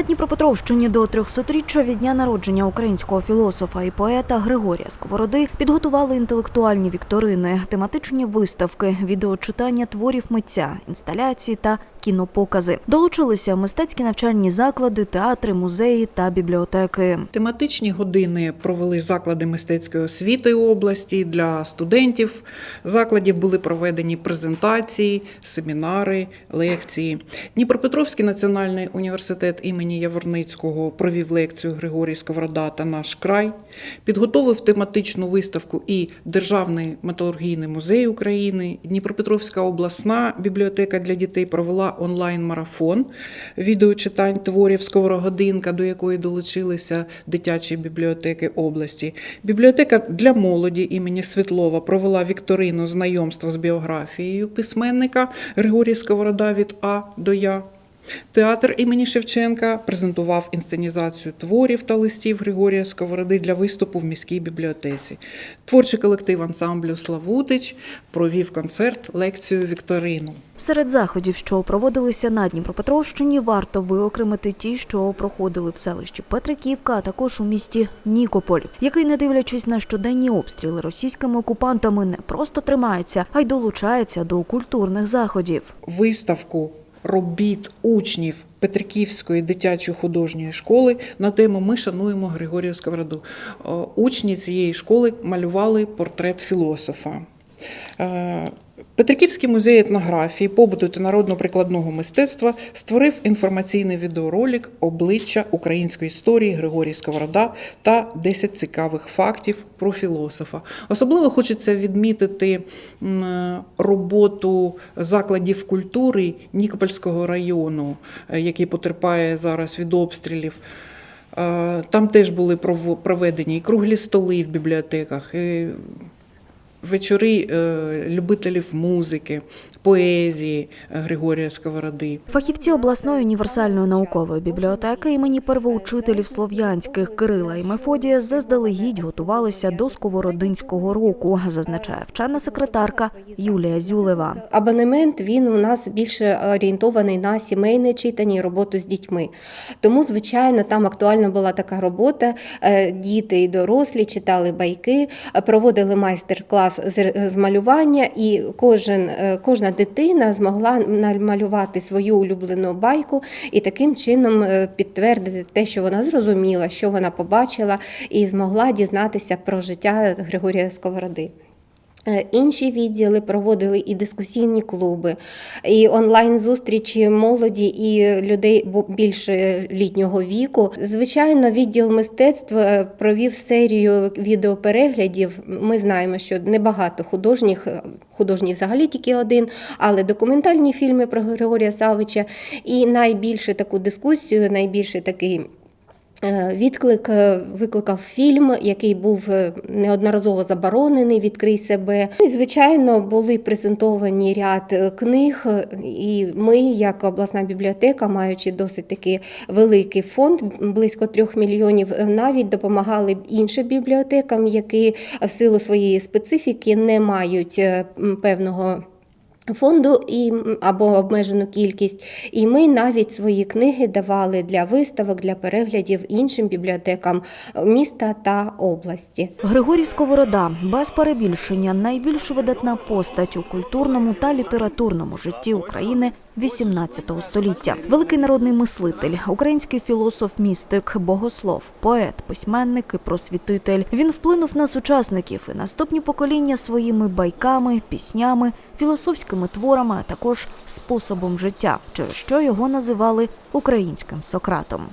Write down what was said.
На Дніпропетровщині до 300-річчя від дня народження українського філософа і поета Григорія Сковороди підготували інтелектуальні вікторини, тематичні виставки, відеочитання творів митця, інсталяції та кінопокази. Долучилися мистецькі навчальні заклади, театри, музеї та бібліотеки. Тематичні години провели заклади мистецької освіти області для студентів. Закладів були проведені презентації, семінари, лекції. Дніпропетровський національний університет імені Яворницького провів лекцію Григорій Сковорода та наш край. Підготовив тематичну виставку і Державний металургійний музей України. Дніпропетровська обласна бібліотека для дітей провела онлайн-марафон відеочитань творів Сковорогодинка, до якої долучилися дитячі бібліотеки області. Бібліотека для молоді імені Світлова провела вікторину знайомства з біографією письменника Григорій Сковорода від А до Я. Театр імені Шевченка презентував інсценізацію творів та листів Григорія Сковороди для виступу в міській бібліотеці. Творчий колектив ансамблю Славутич провів концерт, лекцію Вікторину. Серед заходів, що проводилися на Дніпропетровщині, варто виокремити ті, що проходили в селищі Петриківка, а також у місті Нікополь, який, не дивлячись на щоденні обстріли російськими окупантами, не просто тримається, а й долучається до культурних заходів. Виставку робіт учнів Петриківської дитячої художньої школи на тему Ми шануємо Григорія Сковороду. Е, Учні цієї школи малювали портрет філософа. Петриківський музей етнографії, побуту та народно-прикладного мистецтва створив інформаційний відеоролик обличчя української історії Григорій Сковорода та 10 цікавих фактів про філософа. Особливо хочеться відмітити роботу закладів культури Нікопольського району, е, який потерпає зараз від обстрілів. Е, Там теж були проведені і круглі столи в бібліотеках. І вечори е, любителів музики, поезії е, Григорія Сковороди. Фахівці обласної універсальної наукової бібліотеки імені первоучителів слов'янських Кирила і Мефодія заздалегідь готувалися до Сковородинського року, зазначає вчена секретарка Юлія Зюлева. Абонемент він у нас більше орієнтований на сімейне читання і роботу з дітьми. Тому, звичайно, там актуальна була така робота. Е, Діти і дорослі читали байки, проводили майстер-клас з з малювання, і кожен, е, кожна дитина змогла намалювати свою улюблену байку і таким чином е, підтвердити те, що вона зрозуміла, що вона побачила, і змогла дізнатися про життя Григорія Сковороди. Е, Інші відділи проводили і дискусійні клуби, і онлайн-зустрічі молоді і людей більше літнього віку. Звичайно, відділ мистецтв е, провів серію відеопереглядів. Ми знаємо, що небагато художніх, е, художній взагалі тільки один, але документальні фільми про Григорія Савича. І найбільше таку дискусію, найбільше такий. Е, Відклик е, викликав фільм, який був е, неодноразово заборонений Відкрий себе. І, звичайно, були презентовані ряд книг, і ми, як обласна бібліотека, маючи досить таки великий фонд, близько трьох мільйонів, навіть допомагали іншим бібліотекам, які в силу своєї специфіки не мають певного. Фонду і або обмежену кількість, і ми навіть свої книги давали для виставок, для переглядів іншим бібліотекам міста та області. Григорій Сковорода. Без перебільшення. Найбільш видатна постать у культурному та літературному житті України XVIII століття. Великий народний мислитель, український філософ, містик, богослов, поет, письменник і просвітитель. Він вплинув на сучасників і наступні покоління своїми байками, піснями, філософськими творами, а також способом життя, через що його називали українським Сократом.